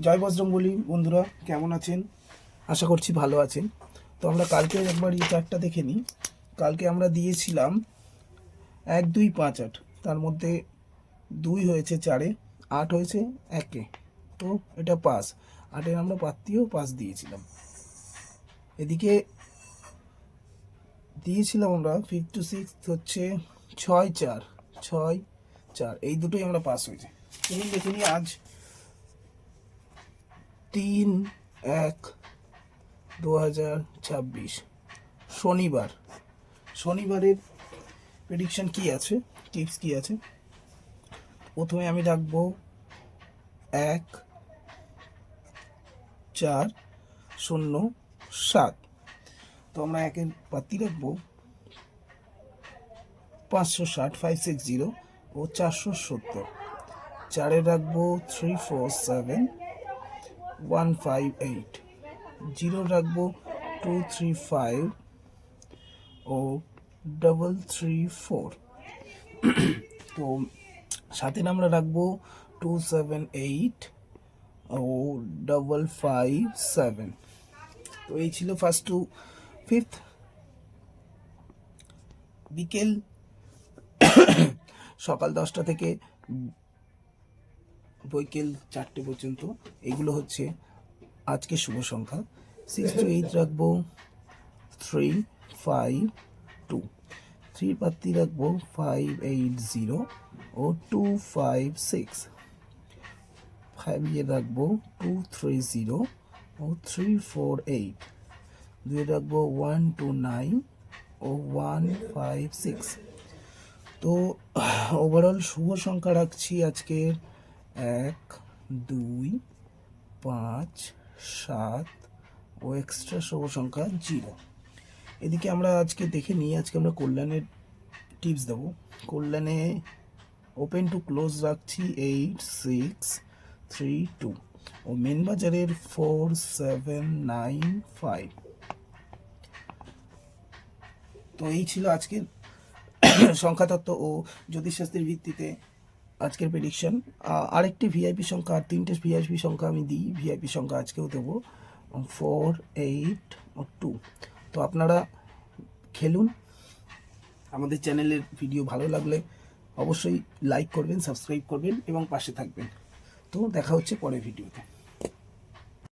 জয় বজরঙ্গলি বন্ধুরা, কেমন আছেন? আশা করছি ভালো আছেন। তো আমরা কালকে একবার এই চারটা দেখে নিই। কালকে আমরা দিয়েছিলাম এক, দুই, পাঁচ, আট। তার মধ্যে দুই হয়েছে চারে, আট হয়েছে একে। তো এটা পাস আটের আমরা পাত্তিও পাস দিয়েছিলাম। এদিকে দিয়েছিলাম আমরা ফিফ টু সিক্স হচ্ছে ছয়, চার। ছয়, চার। এই দুটোই আমরা পাস হয়েছে। চলুন দেখে নিই আজ তিন এক দু হাজার ছাব্বিশ। শনিবার। শনিবারের প্রেডিকশন কি আছে? টিপস কি আছে? প্রথমে আমি রাখব এক, চার, শূন্য, সাত। তো আমরা একের পাত্তি রাখব পাঁচশো ষাট ফাইভ সিক্স জিরো ও চারশো সত্তর। চারে রাখব three four seven one five eight zero রাখব টু থ্রি ফাইভ ও ডবল থ্রি ফোর তো সাথে আমরা রাখব টু সেভেন এইট ও ডবল ফাইভ সেভেন তো এই ছিল ফার্স্ট টু ফিফথ বিকেল সকাল দশটা থেকে বৈকেল চারটে পর্যন্ত। এগুলো হচ্ছে আজকে শুভ সংখ্যা। সিক্স টু এইট রাখব। থ্রি ফাইভ টু থ্রি পাত্তি রাখব। ফাইভ এইট জিরো ও টু ফাইভ সিক্স ফাইভ ইয়ে রাখব। টু থ্রি জিরো ও থ্রি ফোর এইট দুই রাখব। ওয়ান টু নাইন ও ওয়ান ফাইভ সিক্স তো ওভারঅল শুভ সংখ্যা রাখছি আজকে এক, দুই, পাঁচ, সাত ও এক্সট্রা শুভ সংখ্যা জিরো এদিকে আমরা আজকে দেখে নিই, আজকে আমরা কল্যাণের টিপস দেবো। কল্যাণে ওপেন টু ক্লোজ রাখছি এইট সিক্স থ্রি টু ও মেন বাজারের ফোর সেভেন নাইন ফাইভ তো এই ছিল আজকের সংখ্যাতত্ত্ব ও জ্যোতিষশাস্ত্রের ভিত্তিতে আজকের প্রেডিকশন আরেকটি ভিআইপি সংখ্যা তিনটে ভিআইপি সংখ্যা আমি দিই। ভিআইপি সংখ্যা আজকেও দেবো। ফোর এইট টু তো আপনারা খেলুন। আমাদের চ্যানেলের ভিডিও ভালো লাগলে অবশ্যই লাইক করবেন সাবস্ক্রাইব করবেন এবং পাশে থাকবেন। তো দেখা হচ্ছে পরের ভিডিওতে